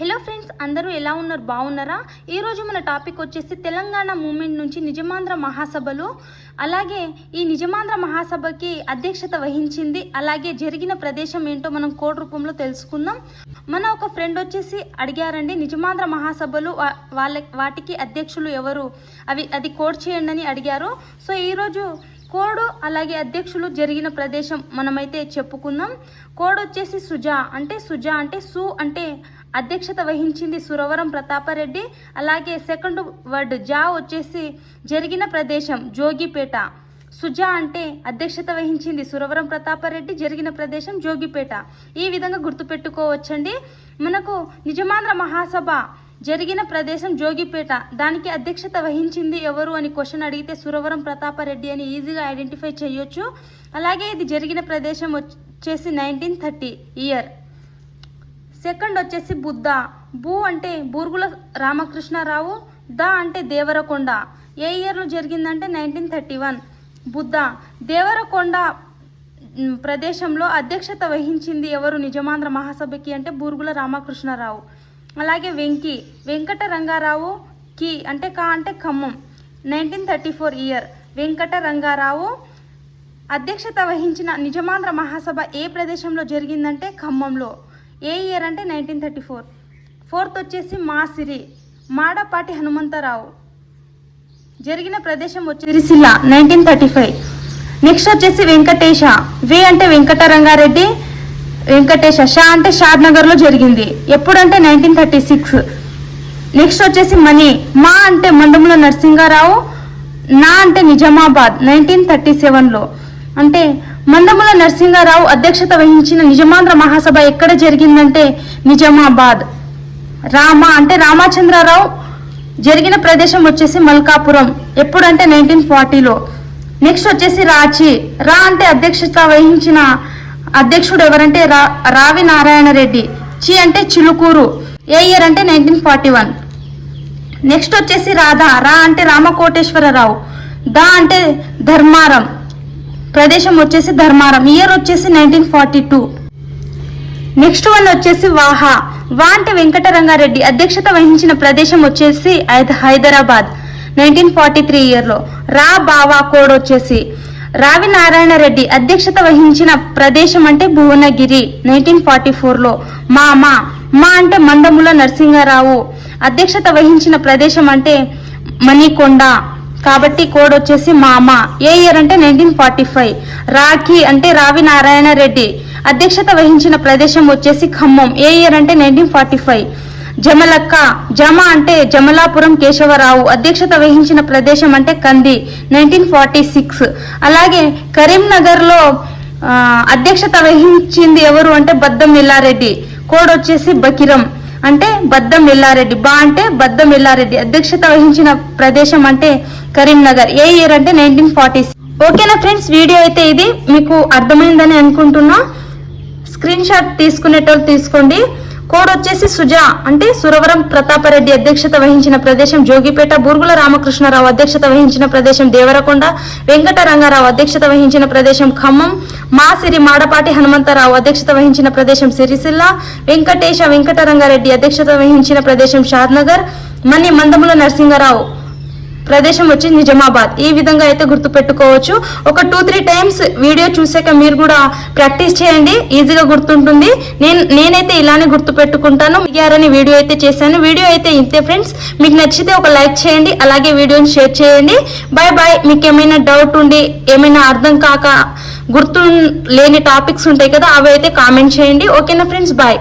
Hello friends అందరూ ఎలా ఉన్నారు? బాగున్నారా? ఈరోజు మన టాపిక్ వచ్చేసి తెలంగాణ మూమెంట్ నుంచి నిజమాంధ్ర మహాసభలు. అలాగే ఈ నిజమాంధ్ర మహాసభకి అధ్యక్షత వహించింది అలాగే జరిగిన ప్రదేశం ఏంటో మనం కోడ్ రూపంలో తెలుసుకుందాం. మన ఒక ఫ్రెండ్ వచ్చేసి అడిగారండి నిజమాంధ్ర మహాసభలు వా- వాళ్ళ వాటికి అధ్యక్షులు ఎవరు? అవి అది కోడ్ చేయండి అని అడిగారు. సో ఈరోజు కోడ్ అలాగే అధ్యక్షులు జరిగిన ప్రదేశం మనమైతే చెప్పుకుందాం. కోడ్ వచ్చేసి సుజా అంటే సుజా అంటే సు అంటే అధ్యక్షత వహించింది సురవరం ప్రతాపరెడ్డి. అలాగే సెకండ్ వర్డ్ జా వచ్చేసి జరిగిన ప్రదేశం జోగిపేట. సుజా అంటే అధ్యక్షత వహించింది సురవరం ప్రతాపరెడ్డి జరిగిన ప్రదేశం జోగిపేట. ఈ విధంగా గుర్తుపెట్టుకోవచ్చండి. మనకు నిజమాంధ్ర మహాసభ జరిగిన ప్రదేశం జోగిపేట. దానికి అధ్యక్షత వహించింది ఎవరు అని క్వశ్చన్ అడిగితే సురవరం ప్రతాపరెడ్డి అని ఈజీగా ఐడెంటిఫై చేయొచ్చు. అలాగే ఇది జరిగిన ప్రదేశం వచ్చేసి నైన్టీన్ థర్టీ ఇయర్. సెకండ్ వచ్చేసి బుద్ధ. భూ అంటే బూర్గుల రామకృష్ణారావు ద అంటే దేవరకొండ. ఏ ఇయర్లో జరిగిందంటే నైన్టీన్ థర్టీ వన్. బుద్ధ. దేవరకొండ ప్రదేశంలో అధ్యక్షత వహించింది ఎవరు? నిజమాంధ్ర మహాసభకి అంటే బూర్గుల రామకృష్ణారావు. అలాగే వెంకీ వెంకట రంగారావు కి అంటే కా అంటే Khammam. Nineteen thirty four year Venkata Rangarao అధ్యక్షత వహించిన నిజమాంధ్ర మహాసభ ఏ ప్రదేశంలో జరిగిందంటే ఖమ్మంలో. ఏ ఇయర్ అంటే నైన్టీన్ థర్టీ ఫోర్ ఫోర్త్ వచ్చేసి మాసిరి మాడపాటి హనుమంతరావు. జరిగిన ప్రదేశం వచ్చి Sircilla nineteen thirty five next వచ్చేసి వెంకటేశ. వే అంటే వెంకట రంగారెడ్డి వెంకటేశ షా అంటే షాద్ నగర్లో జరిగింది. ఎప్పుడంటే నైన్టీన్ థర్టీ సిక్స్. నెక్స్ట్ వచ్చేసి మనీ. మా అంటే మండముల నరసింహారావు నా అంటే నిజామాబాద్ నైన్టీన్ థర్టీ సెవెన్లో. అంటే మందముల నరసింహారావు అధ్యక్షత వహించిన నిజమాంధ్ర మహాసభ ఎక్కడ జరిగిందంటే నిజామాబాద్. రామ అంటే రామచంద్రరావు. జరిగిన ప్రదేశం వచ్చేసి మల్కాపురం. ఎప్పుడంటే నైన్టీన్ ఫార్టీలో. నెక్స్ట్ వచ్చేసి రాచి. రా అంటే అధ్యక్షత వహించిన అధ్యక్షుడు ఎవరంటే రా రావి నారాయణ రెడ్డి. చి అంటే చిలుకూరు. ఏ ఇయర్ అంటే నైన్టీన్ ఫార్టీ వన్. నెక్స్ట్ వచ్చేసి రాధా. రా అంటే రామకోటేశ్వరరావు. దా అంటే ధర్మారం. ప్రదేశం వచ్చేసి ధర్మారం. ఇయర్ వచ్చేసి nineteen forty two. Next one వచ్చేసి వాహా. వా అంటే వెంకటరంగారెడ్డి. అధ్యక్షత వహించిన ప్రదేశం వచ్చేసి హైద- హైదరాబాద్. నైన్టీన్ ఫార్టీ త్రీ ఇయర్లో. రా బావా కోడ్ వచ్చేసి. రావి నారాయణ రెడ్డి అధ్యక్షత వహించిన ప్రదేశం అంటే భువనగిరి నైన్టీన్ ఫార్టీ ఫోర్లో. మా మా మా అంటే మందముల నరసింహారావు. అధ్యక్షత వహించిన ప్రదేశం అంటే మణికొండ. కాబట్టి కోడ్ వచ్చేసి మామ ఏ ఇయర్ అంటే నైన్టీన్ ఫార్టీ ఫైవ్. రాఖీ అంటే రావి నారాయణ రెడ్డి అధ్యక్షత వహించిన ప్రదేశం వచ్చేసి ఖమ్మం. ఏ ఇయర్ అంటే నైన్టీన్ ఫార్టీ ఫైవ్. జమలక్క. జమ అంటే జమలాపురం కేశవరావు అధ్యక్షత వహించిన ప్రదేశం అంటే కంది నైన్టీన్ ఫార్టీ సిక్స్ అలాగే కరీంనగర్లో అధ్యక్షత వహించింది ఎవరు అంటే బద్దం ఎల్లారెడ్డి కోడ్ వచ్చేసి బకిరం. అంటే బద్దం ఎల్లారెడ్డి బా అంటే బద్దం ఎల్లారెడ్డి అధ్యక్షత వహించిన ప్రదేశం అంటే కరీంనగర్. ఏ ఇయర్ అంటే నైన్టీన్ ఫార్టీ ఓకేనా ఫ్రెండ్స్? వీడియో అయితే ఇది. మీకు అర్థమైందని అనుకుంటున్నా. స్క్రీన్ షాట్ తీసుకునేటోళ్ళు తీసుకోండి. కోడ్ వచ్చేసి సుజా అంటే సురవరం ప్రతాపరెడ్డి అధ్యక్షత వహించిన ప్రదేశం జోగిపేట బూర్గుల రామకృష్ణారావు అధ్యక్షత వహించిన ప్రదేశం దేవరకొండ వెంకట రంగారావు అధ్యక్షత వహించిన ప్రదేశం ఖమ్మం మాసిరి మాడపాటి హనుమంతరావు అధ్యక్షత వహించిన ప్రదేశం సిరిసిల్ల వెంకటేశ వెంకటరంగారెడ్డి అధ్యక్షత వహించిన ప్రదేశం షాద్నగర్ మణి మందముల నరసింగరావు ప్రదేశం వచ్చి నిజామాబాద్. ఈ విధంగా అయితే గుర్తు పెట్టుకోవచ్చు ఒక టూ త్రీ టైమ్స్ వీడియో చూసాక మీరు కూడా ప్రాక్టీస్ చేయండి. ఈజీగా గుర్తుంటుంది. నేను నేనైతే ఇలానే గుర్తు పెట్టుకుంటాను వీడియో అయితే చేశాను. వీడియో అయితే ఇంతే ఫ్రెండ్స్. మీకు నచ్చితే ఒక లైక్ చేయండి. అలాగే వీడియోని షేర్ చేయండి. బాయ్ బాయ్ మీకు ఏమైనా డౌట్ ఉండి ఏమైనా అర్థం కాక గుర్తు లేని టాపిక్స్ ఉంటాయి కదా అవి అయితే కామెంట్ చేయండి. ఓకేనా ఫ్రెండ్స్? బాయ్